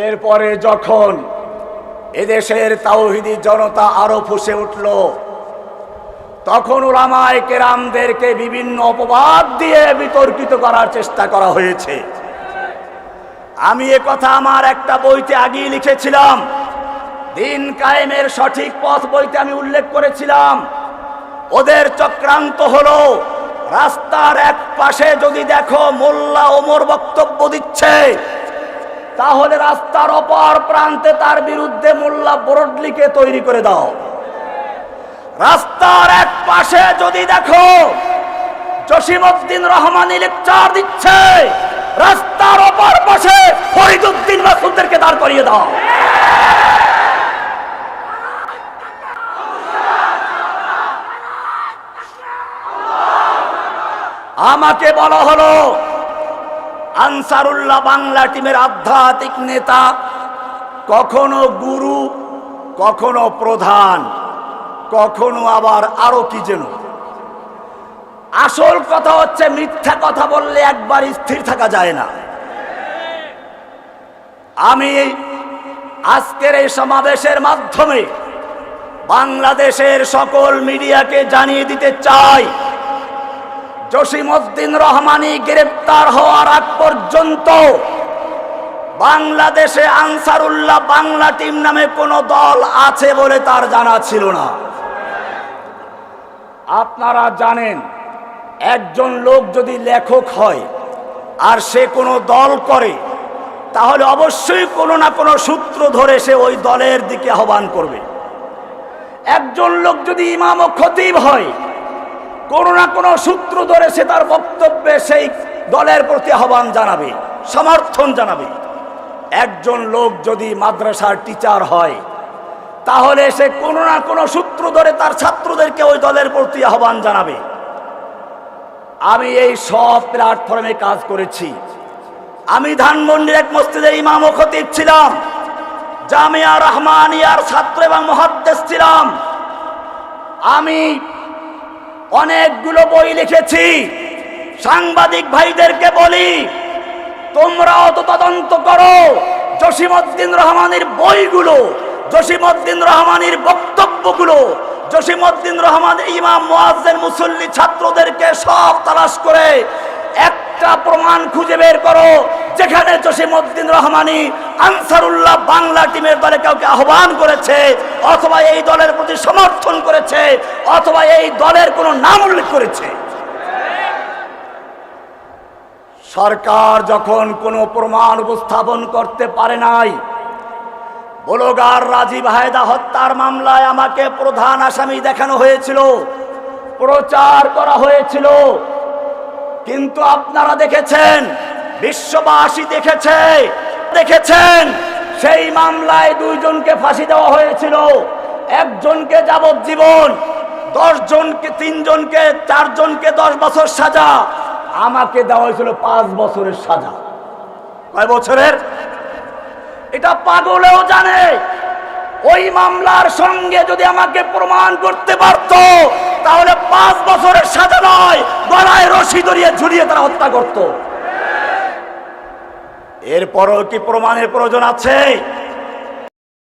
এরপরে যখন এদেশের তাওহিদি জনতা আরও ফুসে উঠল, তখন ওলামায় কেরামদেরকে বিভিন্ন অপবাদ দিয়ে বিতর্কিত করার চেষ্টা করা হয়েছে। আমি এ কথা আমার একটা বইতে আগেই লিখেছিলাম। দিন কায়েমের সঠিক পথ বইতে আমি উল্লেখ করেছিলাম। ওদের চক্রান্ত হলো, রাস্তার এক পাশে যদি দেখো মোল্লা ওমর বক্তব্য দিচ্ছে তাহলে রাস্তার অপর প্রান্তে তার বিরুদ্ধে মোল্লা বোরডলিকে তৈরি করে দাও। রাস্তার এক পাশে যদি দেখো, জসিমউদ্দিন রহমানি লেকচার দিচ্ছে, রাস্তার অপর পাশে ফরিদুদ্দিন মাসুদদেরকে দাঁড় করিয়ে দাও। আমাকে বলা হলো আনসারুল্লাহ বাংলা টিমের আধ্যাত্মিক নেতা, কখনো গুরু, কখনো প্রধান, কখনো আবার আরও কি যেন। আসল কথা হচ্ছে, মিথ্যা কথা বললে একবার স্থির থাকা যায় না। আমি আজকের এই সমাবেশের মাধ্যমে বাংলাদেশের সকল মিডিয়াকে জানিয়ে দিতে চাই। জসিমউদ্দিন রহমানি গ্রেপ্তার হওয়ার আগ পর্যন্ত বাংলাদেশে আনসারুল্লাহ বাংলা টিম নামে কোনো দল আছে বলে তার জানা ছিল না। আপনারা জানেন, একজন লোক যদি লেখক হয় আর সে কোনো দল করে, তাহলে অবশ্যই কোনো না কোনো সূত্র ধরে সে ওই দলের দিকে আহ্বান করবে। একজন লোক যদি ইমাম ও খতিব হয় কোনো না কোনো সূত্র ধরে সে তার বক্তব্যে সেই দলের প্রতি আহ্বান জানাবে, সমর্থন জানাবে। একজন লোক যদি মাদ্রাসার টিচার হয়, তাহলে সে কোনো না কোনো সূত্র ধরে তার ছাত্রদেরকে ওই দলের প্রতি আহ্বান জানাবে। আমি এই সব প্ল্যাটফর্মে কাজ করেছি। আমি ধানমন্ডির এক মসজিদের ইমাম ও খতিব ছিলাম। জামিয়া রহমানিয়ার ছাত্র এবং মহাদ্দেশ ছিলাম। আমি অনেকগুলো বই লিখেছি। সাংবাদিক ভাইদেরকে বলি, তোমরা তো তদন্ত করো। জসিমউদ্দিন রহমানের বইগুলো, জসিমউদ্দিন রহমানের বক্তব্যগুলো, জসিমউদ্দিন রহমান ইমাম মুসল্লি ছাত্রদেরকে সব তালাশ করে একটা প্রমাণ খুঁজে বের করো, যেখানে জসিমউদ্দিন রহমানি আনসারুল্লাহ বাংলা টিমের দলে কাউকে আহ্বান করেছে, অথবা এই দলের প্রতি সমর্থন করেছে, অথবা এই দলের কোনো নাম উল্লেখ করেছে। সরকার যখন কোনো প্রমাণ উপস্থাপন করতে পারে নাই, বলগার রাজীব হায়দা হত্যার মামলায় আমাকে প্রধান আসামি দেখানো হয়েছিল, প্রচার করা হয়েছিল কিন্তু আপনারা দেখেছেন, বিশ্ববাসী দেখেছে, দেখেছেন, সেই মামলায় দুইজনকে ফাঁসি দেওয়া হয়েছিল। একজনকে যাবজ্জীবন দশ জনকে তিনজনকে, চারজনকে দশ বছর সাজা। আমাকে দেওয়া হয়েছিল পাঁচ বছরের সাজা। কয় বছরের? এটা পাগলেও জানে। ওই মামলার সঙ্গে যদি আমাকে প্রমাণ করতে পারত তাহলে পাঁচ বছরের সাজা নয়, গলায় রশি ধরিয়ে ঝুলিয়ে তারা হত্যা করত। এরপরও কি প্রমাণের প্রয়োজন আছে?